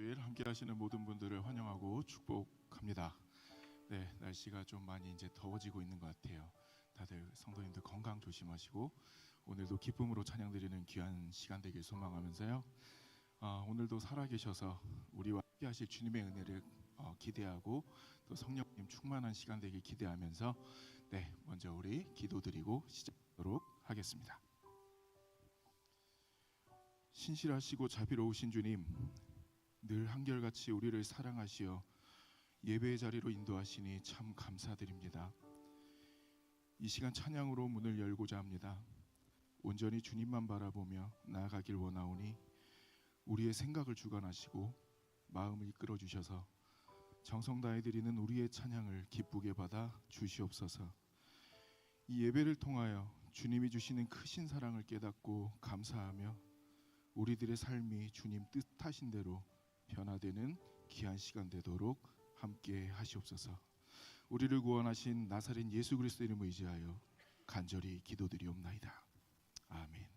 주일 함께 하시는 모든 분들을 환영하고 축복합니다. 네, 날씨가 좀 많이 이제 더워지고 있는 것 같아요. 다들 성도님들 건강 조심하시고 오늘도 기쁨으로 찬양 드리는 귀한 시간 되길 소망하면서요. 아, 오늘도 살아계셔서 우리와 함께 하실 주님의 은혜를 어, 기대하고 또 성령님 충만한 시간 되길 기대하면서 네, 먼저 우리 기도드리고 시작하도록 하겠습니다. 신실하시고 자비로우신 주님, 늘 한결같이 우리를 사랑하시어 예배의 자리로 인도하시니 참 감사드립니다. 이 시간 찬양으로 문을 열고자 합니다. 온전히 주님만 바라보며 나아가길 원하오니 우리의 생각을 주관하시고 마음을 이끌어 주셔서 정성 다해 드리는 우리의 찬양을 기쁘게 받아 주시옵소서. 이 예배를 통하여 주님이 주시는 크신 사랑을 깨닫고 감사하며 우리들의 삶이 주님 뜻하신 대로 변화되는 귀한 시간 되도록 함께 하시옵소서. 우리를 구원하신 나사렛 예수 그리스도 이름을 의지하여 간절히 기도드리옵나이다. 아멘.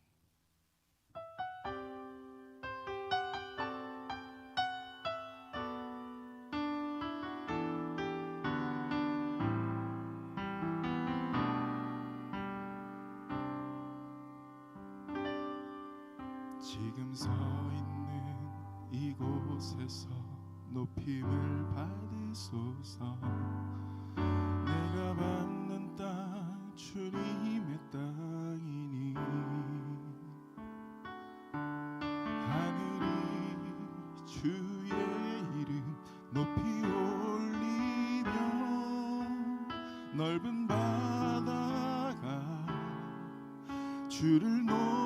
지금 서 있는 이곳에서 높임을 받으소서. 내가 밟는 땅 주님의 땅이니. 하늘이 주의 이름 높이 올리며 넓은 바다가 주를 노래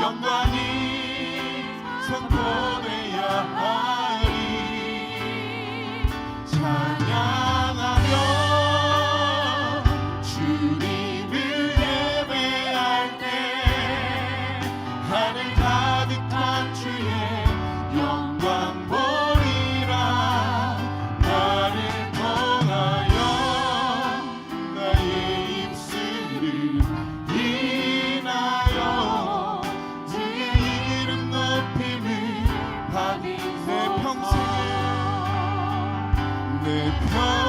영광이 선포되어야 내평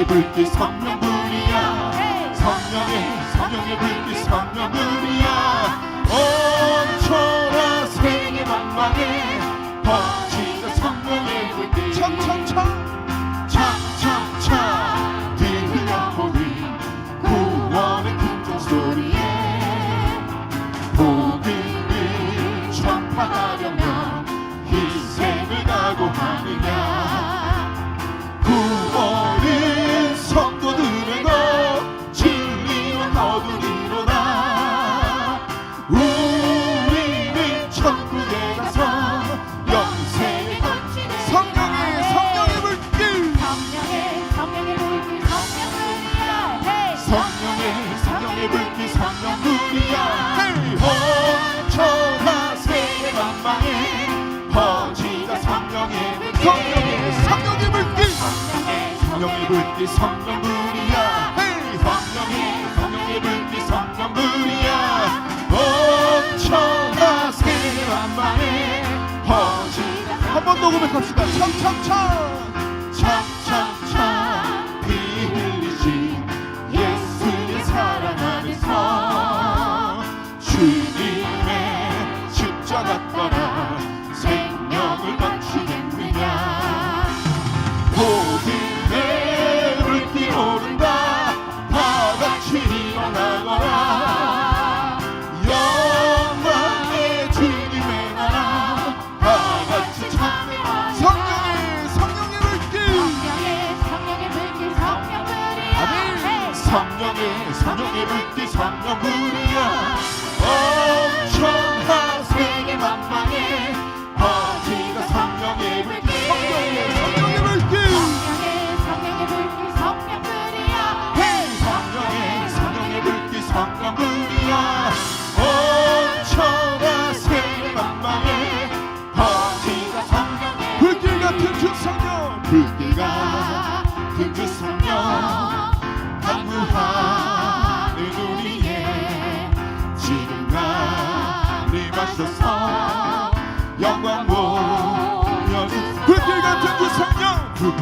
성령의 불빛 성령불이야. 성령의 성령의 불빛 성령불이야. 온초라 세계 만망에 퍼지는 성령의 불빛. 청청청. 성망에 퍼지가 성령의 성령의 성령의 물기 성령의 불길 성령 불이야. 성령의 성령의 물기 성령 물이야. 넘쳐라 세만에 퍼지가 한 번 더 고백합시다. 청청청.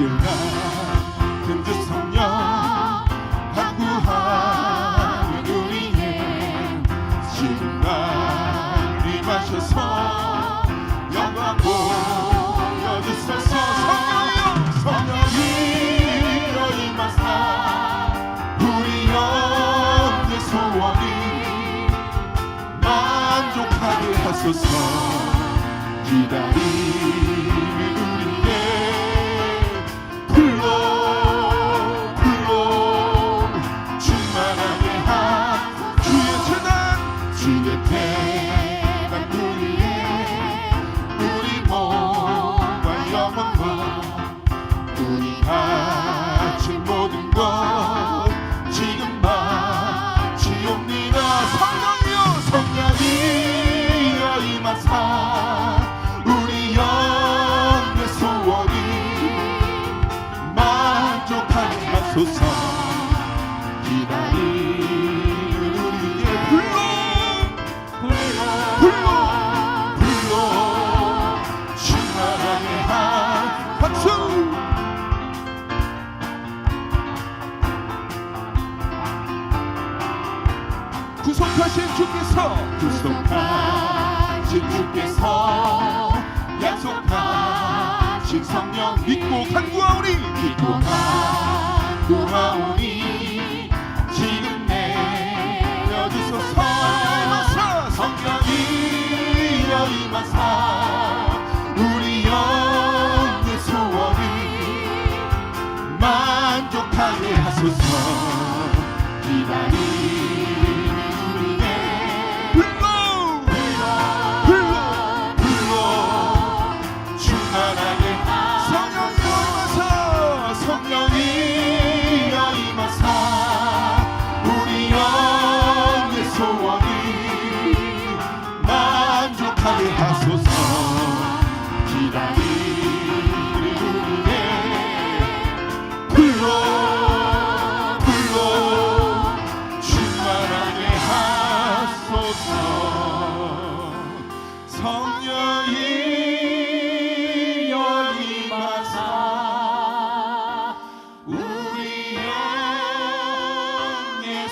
열나 근두 성령 강구한 우리의 지금 날 임하셔서 영광 보여주소서 성령 성령이로 임하사 우리 영의 소원이 만족하게 하소서 기다리는 그렇죠. 그 구속하신 주께서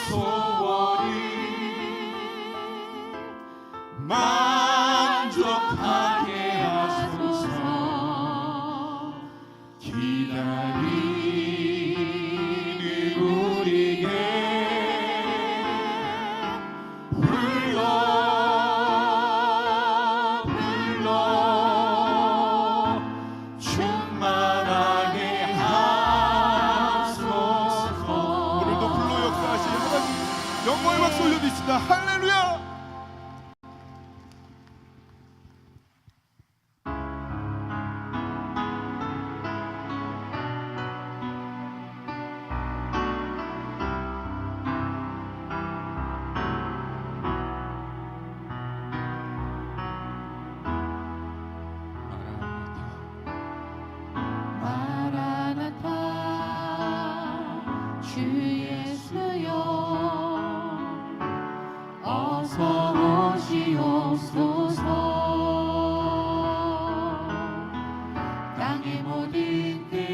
Oh. にも似て